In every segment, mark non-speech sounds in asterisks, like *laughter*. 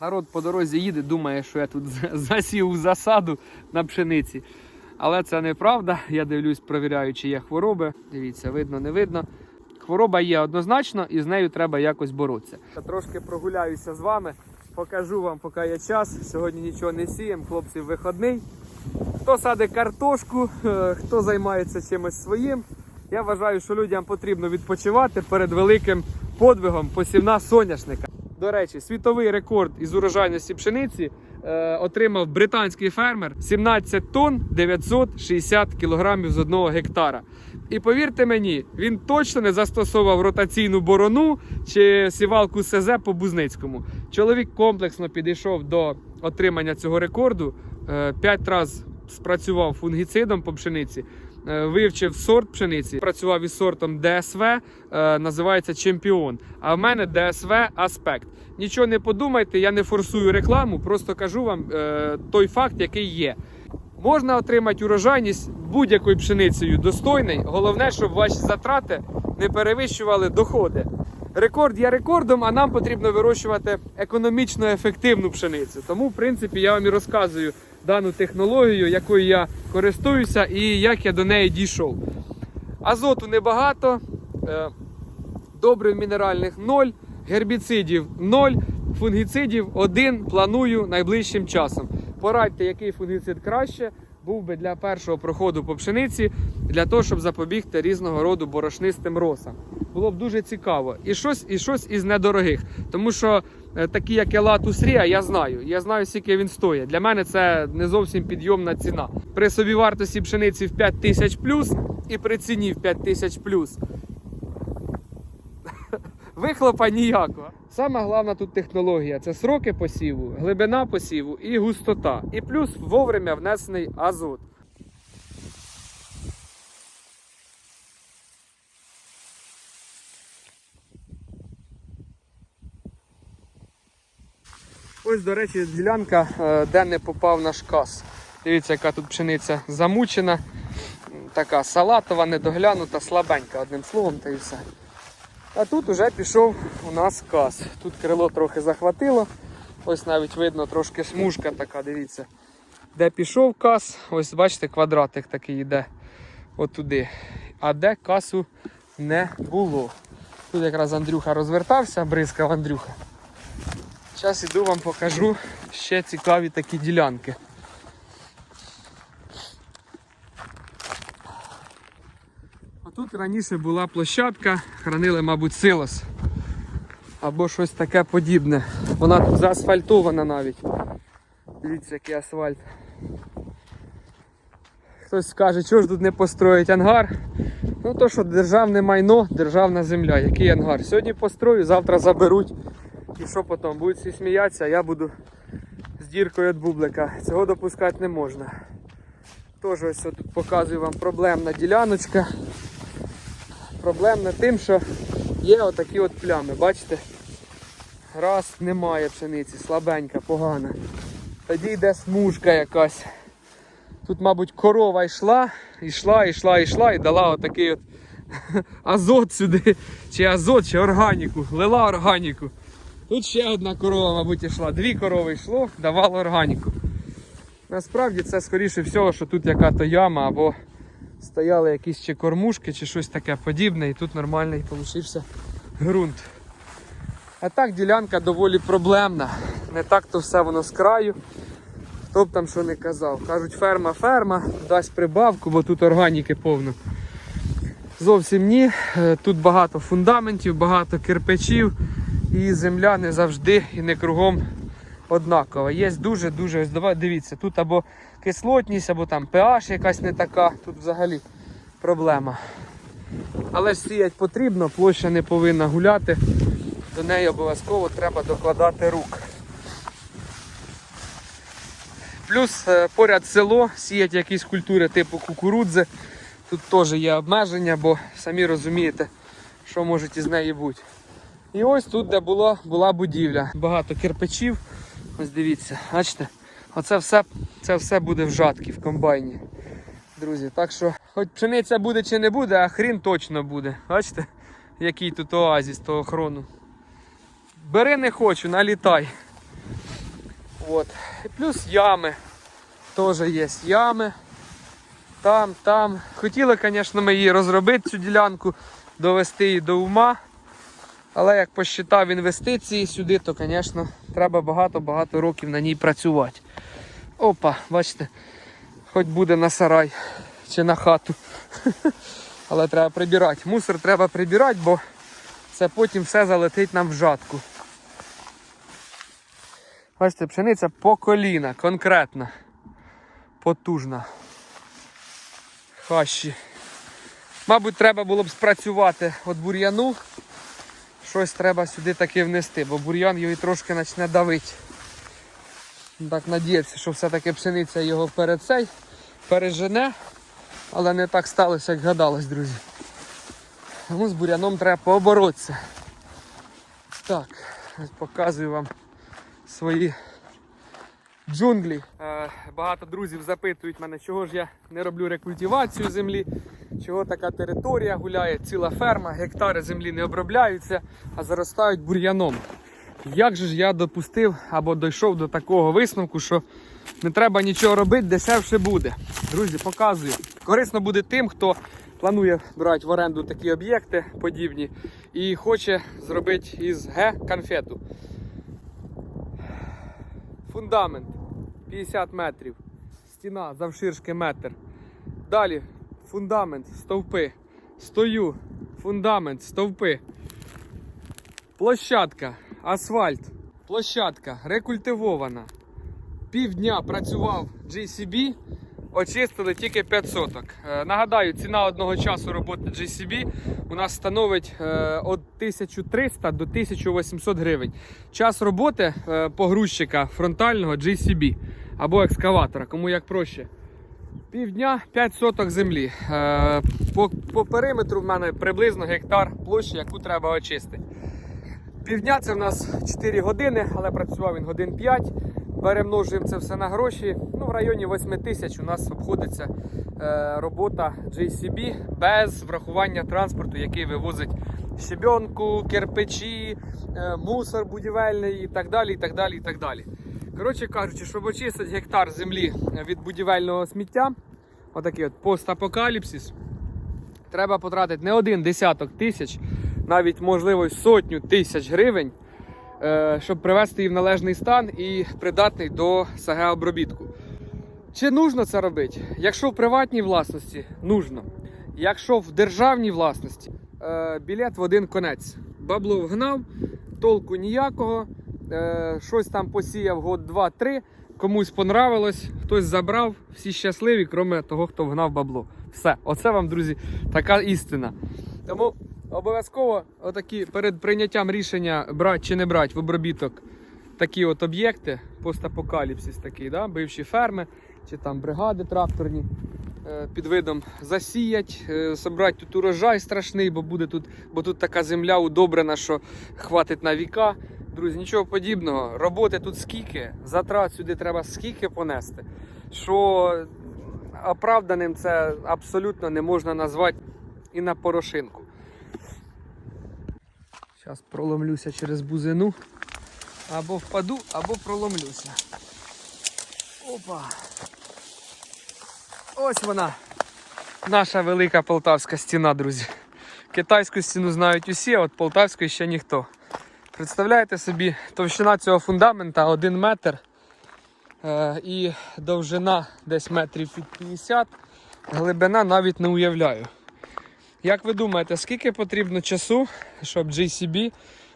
Народ по дорозі їде, думає, що я тут засів у засаду на пшениці. Але це неправда. Я дивлюсь, провіряю, чи є хвороби. Дивіться, видно, не видно. Хвороба є однозначно, і з нею треба якось боротися. Я трошки прогуляюся з вами, покажу вам, поки є час. Сьогодні нічого не сіємо, хлопці, виходний. Хто садить картошку, е, хто займається чимось своїм. Я вважаю, що людям потрібно відпочивати перед великим подвигом посівна соняшника. До речі, світовий рекорд із урожайності пшениці е, отримав британський фермер 17 тонн 960 кілограмів з одного гектара. І повірте мені, він точно не застосовував ротаційну борону чи сівалку СЗ по Бузницькому. Чоловік комплексно підійшов до отримання цього рекорду. Е, П'ять разів спрацював фунгіцидом по пшениці, е, вивчив сорт пшениці, працював із сортом ДСВ, е, називається чемпіон. А в мене ДСВ Аспект. Нічого не подумайте, я не форсую рекламу, просто кажу вам е, той факт, який є. Можна отримати урожайність будь-якою пшеницею достойний. Головне, щоб ваші затрати не перевищували доходи. Рекорд є рекордом, а нам потрібно вирощувати економічно ефективну пшеницю. Тому, в принципі, я вам і розказую дану технологію, якою я користуюся і як я до неї дійшов. Азоту небагато, е, добрив мінеральних 0, гербіцидів 0, фунгіцидів 1 планую найближчим часом. Порадьте, який фунгіцид краще був би для першого проходу по пшениці, для того, щоб запобігти різного роду борошнистим росам. Було б дуже цікаво. І щось, і щось із недорогих. Тому що такі, як Елатус Ріа, я знаю. Я знаю, скільки він стоїть. Для мене це не зовсім підйомна ціна. При собівартості пшениці в 5 тисяч плюс і при ціні в 5 тисяч плюс. *laughs* Вихлопа ніякого. Сама головна тут технологія це сроки посіву, глибина посіву і густота. І плюс вовремя внесений азот. Ось, до речі, ділянка, е, де не попав наш кас. Дивіться, яка тут пшениця замучена, така салатова, недоглянута, слабенька, одним словом, та і все. А тут уже пішов у нас кас. Тут крило трохи захватило. Ось навіть видно трошки смужка така, дивіться. Де пішов кас, ось бачите, квадратик такий йде отуди. А де касу не було. Тут якраз Андрюха розвертався, бризкав Андрюха. Зараз іду вам покажу ще цікаві такі ділянки. А тут раніше була площадка, хранили, мабуть, силос. Або щось таке подібне. Вона тут заасфальтована навіть. Дивіться, який асфальт. Хтось скаже, чого ж тут не построїть ангар. Ну то що державне майно, державна земля. Який ангар? Сьогодні построю, завтра заберуть. І що потім? Будуть всі сміятися, а я буду з діркою від бублика. Цього допускати не можна. Тож ось тут показую вам проблемна діляночка. Проблемна тим, що є отакі от плями. Бачите? Раз немає пшениці, слабенька, погана. Тоді йде смужка якась. Тут, мабуть, корова йшла, йшла, йшла, йшла і дала отакий от *laughs* азот сюди, чи азот, чи органіку, лила органіку. Тут ще одна корова, мабуть, йшла. Дві корови йшло, давало органіку. Насправді це скоріше всього, що тут яка-то яма або стояли якісь чи кормушки, чи щось таке подібне, і тут нормальний получився ґрунт. А так ділянка доволі проблемна. Не так то все воно з краю. Хто б там що не казав. Кажуть, ферма, ферма, дасть прибавку, бо тут органіки повно. Зовсім ні. Е, Тут багато фундаментів, багато кирпичів, і земля не завжди і не кругом однакова. Є дуже-дуже, дивіться, тут або кислотність, або там pH якась не така, тут взагалі проблема. Але ж сіять потрібно, площа не повинна гуляти, до неї обов'язково треба докладати рук. Плюс е, поряд село сіять якісь культури типу кукурудзи. Тут теж є обмеження, бо самі розумієте, що може із неї бути. І ось тут, де була, була будівля. Багато кирпичів. Ось дивіться, бачите, оце все, це все буде в жатки, в комбайні. Друзі, так що, хоч пшениця буде чи не буде, а хрін точно буде. Бачите, який тут оазіс того хрону. Бери не хочу, налітай. От. Плюс ями. Теж є ями. Там, там. Хотіли, звісно, ми її розробити, цю ділянку, довести її до ума. Але як посчитав інвестиції сюди, то, звісно, треба багато-багато років на ній працювати. Опа, бачите, хоч буде на сарай чи на хату. *laughs* Але треба прибирати. Мусор треба прибирати, бо це потім все залетить нам в жатку. Бачите, пшениця по коліна, конкретна, потужна. Хащі. Мабуть, треба було б спрацювати від бур'яну. Щось треба сюди таки внести, бо бур'ян його трошки почне давити. Так надіявся, що все-таки пшениця його перед цей пережене, але не так сталося, як гадалось, друзі. Тому з буряном треба пооборотися. Так, ось показую вам свої джунглі. Е, багато друзів запитують мене, чого ж я не роблю рекультивацію землі, чого така територія гуляє, ціла ферма, гектари землі не обробляються, а заростають бур'яном. Як же ж я допустив або дійшов до такого висновку, що не треба нічого робити, дешевше буде. Друзі, показую. Корисно буде тим, хто планує брати в оренду такі об'єкти подібні і хоче зробити із Г конфету. Фундамент 50 метрів, стіна завширшки метр. Далі фундамент, стовпи. Стою, фундамент, стовпи. Площадка, асфальт, площадка рекультивована. Півдня працював GCB, очистили тільки 5 соток. Е, Нагадаю, ціна одного часу роботи GCB у нас становить е, від 1300 до 1800 гривень. Час роботи е, погрузчика фронтального GCB або екскаватора, кому як проще. Півдня 5 соток землі. Е, По, по периметру в мене приблизно гектар площі, яку треба очистити. Півдня це в нас 4 години, але працював він годин 5. Перемножуємо це все на гроші. Ну, в районі 8 тисяч у нас обходиться е, робота JCB без врахування транспорту, який вивозить щебенку, кирпичі, е, мусор будівельний і так далі. і так далі, і так далі. Коротше кажучи, щоб очистити гектар землі від будівельного сміття, отакий от постапокаліпсис, треба потратити не один десяток тисяч, навіть можливо сотню тисяч гривень, е, щоб привести її в належний стан і придатний до СГ обробітку. Чи нужно це робити? Якщо в приватній власності, нужно. Якщо в державній власності, е, білет в один конець. Бабло вгнав, толку ніякого. Е, щось там посіяв год, два, три. Комусь понравилось, хтось забрав, всі щасливі, крім того, хто вгнав бабло. Все, оце вам, друзі, така істина. Тому обов'язково отакі перед прийняттям рішення брати чи не брати в обробіток такі от об'єкти, постапокаліпсис такий, да? бивші ферми чи там бригади тракторні. е, Під видом засіять, е, собрати тут урожай страшний, бо буде тут, бо тут така земля удобрена, що хватить на віка. Друзі, нічого подібного. Роботи тут скільки, затрат сюди треба скільки понести, що оправданим це абсолютно не можна назвати і на порошинку. Зараз проломлюся через бузину. Або впаду, або проломлюся. Опа. Ось вона. Наша велика полтавська стіна, друзі. Китайську стіну знають усі, а от полтавської ще ніхто. Представляєте собі, товщина цього фундамента 1 метр е, і довжина десь метрів під 50, глибина навіть не уявляю. Як ви думаєте, скільки потрібно часу, щоб JCB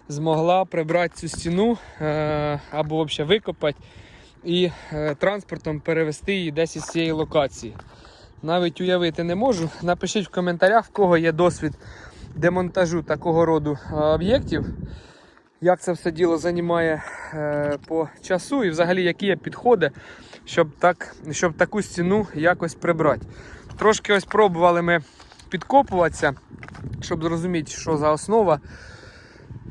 змогла прибрати цю стіну е, або взагалі викопати і е, транспортом перевести її десь із цієї локації? Навіть уявити не можу. Напишіть в коментарях, в кого є досвід демонтажу такого роду е, об'єктів як це все діло займає е, по часу і взагалі які є підходи, щоб, так, щоб таку стіну якось прибрати. Трошки ось пробували ми підкопуватися, щоб зрозуміти, що за основа.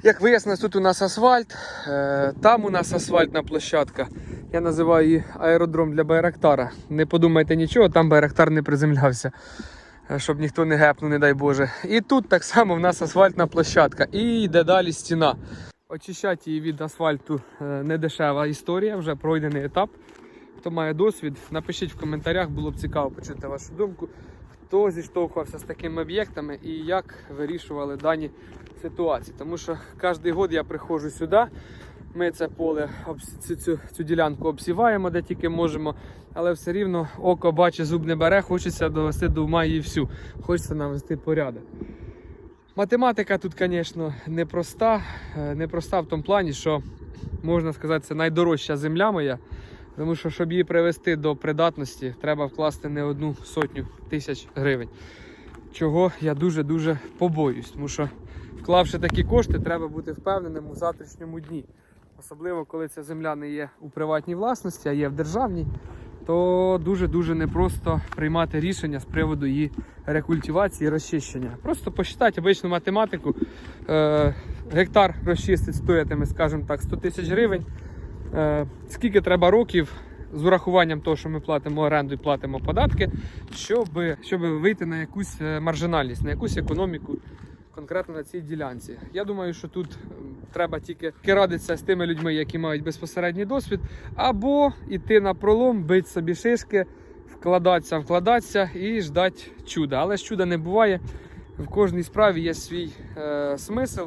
Як вияснилось, тут у нас асфальт, е, там у нас асфальтна площадка. Я називаю її аеродром для Байрактара. Не подумайте нічого, там Байрактар не приземлявся, е, щоб ніхто не гепнув, не дай Боже. І тут так само в нас асфальтна площадка. І йде далі стіна. Очищати її від асфальту е, недешева історія, вже пройдений етап. Хто має досвід, напишіть в коментарях, було б цікаво почути вашу думку. Хто зіштовхувався з такими об'єктами і як вирішували дані ситуації. Тому що кожен год я приходжу сюди. Ми це поле цю, цю, цю ділянку обсіваємо, де тільки можемо, але все рівно око бачить, зуб не бере, хочеться довести до ума її всю. Хочеться навести порядок. Математика тут, звісно, непроста. Е, Непроста в тому плані, що можна сказати, це найдорожча земля моя. Тому що, щоб її привести до придатності, треба вкласти не одну сотню тисяч гривень. Чого я дуже-дуже побоююсь. Тому що, вклавши такі кошти, треба бути впевненим у завтрашньому дні. Особливо, коли ця земля не є у приватній власності, а є в державній, то дуже-дуже непросто приймати рішення з приводу її рекультивації і розчищення. Просто посчитати обичну математику. Е, гектар розчистить стоятиме, скажімо так, 100 тисяч гривень. Е, скільки треба років з урахуванням того, що ми платимо оренду і платимо податки, щоб, щоб вийти на якусь е, маржинальність, на якусь економіку конкретно на цій ділянці. Я думаю, що тут треба тільки радитися з тими людьми, які мають безпосередній досвід, або йти на пролом, бити собі шишки, вкладатися, вкладатися і ждати чуда. Але ж чуда не буває. В кожній справі є свій е, смисл.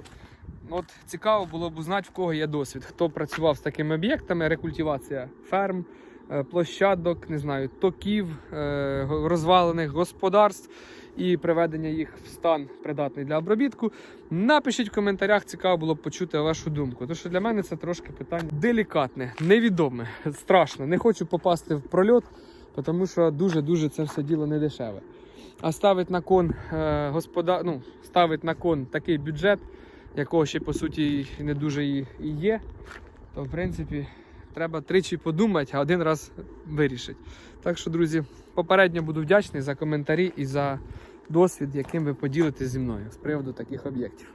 От цікаво було б узнати, в кого є досвід, хто працював з такими об'єктами, рекультивація ферм, е, площадок, не знаю, токів, е, розвалених господарств і приведення їх в стан придатний для обробітку. Напишіть в коментарях, цікаво було б почути вашу думку. Тому що для мене це трошки питання делікатне, невідоме, страшно. Не хочу попасти в прольот, тому що дуже-дуже це все діло не дешеве. А ставить на кон е, господа... ну, ставить на кон такий бюджет, якого ще по суті не дуже і є, то в принципі треба тричі подумати, а один раз вирішити. Так що, друзі, попередньо буду вдячний за коментарі і за досвід, яким ви поділитесь зі мною з приводу таких об'єктів.